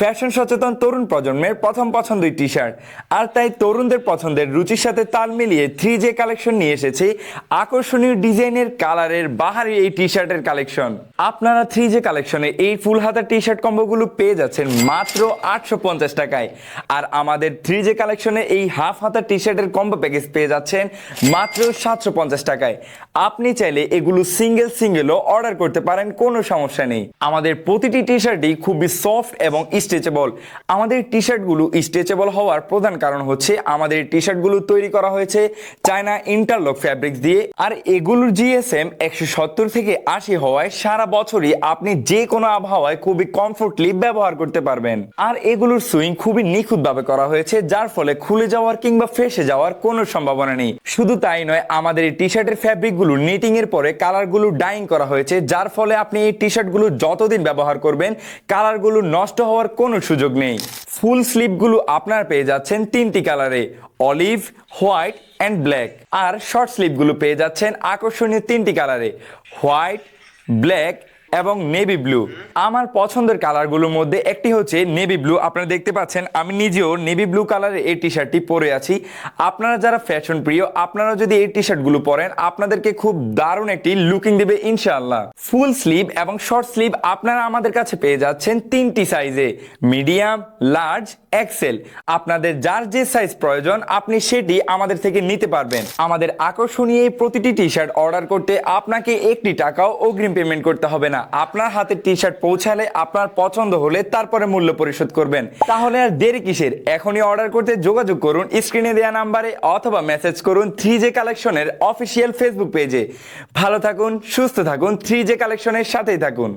Fashion সচেতন তরুণ প্রজন্মের প্রথম পছন্দই টি শার্ট আর তাই তরুণদের পছন্দের রুচির সাথে তাল মিলিয়ে থ্রি জে কালেকশন নিয়ে এসেছে। আকর্ষণীয় ডিজাইনের কালারের বাহারি এই টি শার্টের কালেকশন আপনারা থ্রি জে কালেকশনে এই ফুল হাতা টি শার্ট কম্বোগুলো পেয়ে যাচ্ছেন মাত্র আটশো পঞ্চাশ টাকায়। আর আমাদের থ্রি জে কালেকশনে এই হাফ হাতা টি শার্টের কম্বো প্যাকেজ পেয়ে যাচ্ছেন মাত্র সাতশো পঞ্চাশ টাকায়। আপনি চাইলে এগুলো সিঙ্গেল সিঙ্গেলও অর্ডার করতে পারেন, কোনো সমস্যা নেই। আমাদের প্রতিটি টি শার্টই খুবই সফট এবং স্ট্রেচেবল আমাদের টি শার্টগুলো স্ট্রেচেবল হওয়ার প্রধান কারণ হচ্ছে আমাদের টি শার্টগুলো তৈরি করা হয়েছে চায়না ইন্টারলক ফ্যাব্রিক্স দিয়ে। আর এগুলোর জিএসএম একশো সত্তর থেকে আশি হওয়ায় সারা বছরই আপনি যে কোনো আবহাওয়ায় খুবই কমফোর্টলি ব্যবহার করতে পারবেন। আর এগুলোর সুইং খুবই নিখুঁতভাবে করা হয়েছে, যার ফলে খুলে যাওয়ার কিংবা ফেসে যাওয়ার কোনো সম্ভাবনা নেই। শুধু তাই নয়, আমাদের এই টি শার্টের ফ্যাব্রিকগুলো নিটিং এর পরে কালারগুলো ডাইং করা হয়েছে, যার ফলে আপনি এই টি শার্টগুলো যতদিন ব্যবহার করবেন কালারগুলো নষ্ট হওয়ার কোনো সুযোগ নেই। ফুল স্লিপগুলো আপনার পেয়ে যাচ্ছেন তিনটি কালারে, অলিভ, হোয়াইট অ্যান্ড ব্ল্যাক। আর শর্ট স্লিপগুলো পেয়ে যাচ্ছেন আকর্ষণীয় তিনটি কালারে, হোয়াইট, ব্ল্যাক এবং নেভি ব্লু। আমার পছন্দের কালারগুলোর মধ্যে একটি হচ্ছে নেভি ব্লু। আপনারা দেখতে পাচ্ছেন, আমি নিজেও নেভি ব্লু কালারের এই টি শার্টটি পরে আছি। আপনারা যারা ফ্যাশন প্রিয় আপনারা যদি এই টি শার্টগুলো পরেন, আপনাদেরকে খুব দারুণ একটি লুকিং দেবে ইনশাআল্লাহ। ফুল স্লিভ এবং শর্ট স্লিভ আপনারা আমাদের কাছে পেয়ে যাচ্ছেন তিনটি সাইজে মিডিয়াম লার্জ এক্সেল আপনাদের যার যে সাইজ প্রয়োজন, আপনি সেটি আমাদের থেকে নিতে পারবেন। আমাদের আকর্ষণীয় প্রতিটি টি শার্ট অর্ডার করতে আপনাকে একটি টাকাও অগ্রিম পেমেন্ট করতে হবে না। আপনার হাতে টি শার্ট পৌঁছালে আপনার পছন্দ হলে তারপরে মূল্য পরিশোধ করবেন। তাহলে আর দেরি কিসের? এখনই অর্ডার করতে যোগাযোগ করুন স্ক্রিনে দেওয়া নাম্বারে অথবা মেসেজ করুন থ্রি জে কালেকশনের অফিসিয়াল ফেসবুক পেজে ভালো থাকুন, সুস্থ থাকুন থ্রি জে কালেকশনের সাথেই থাকুন।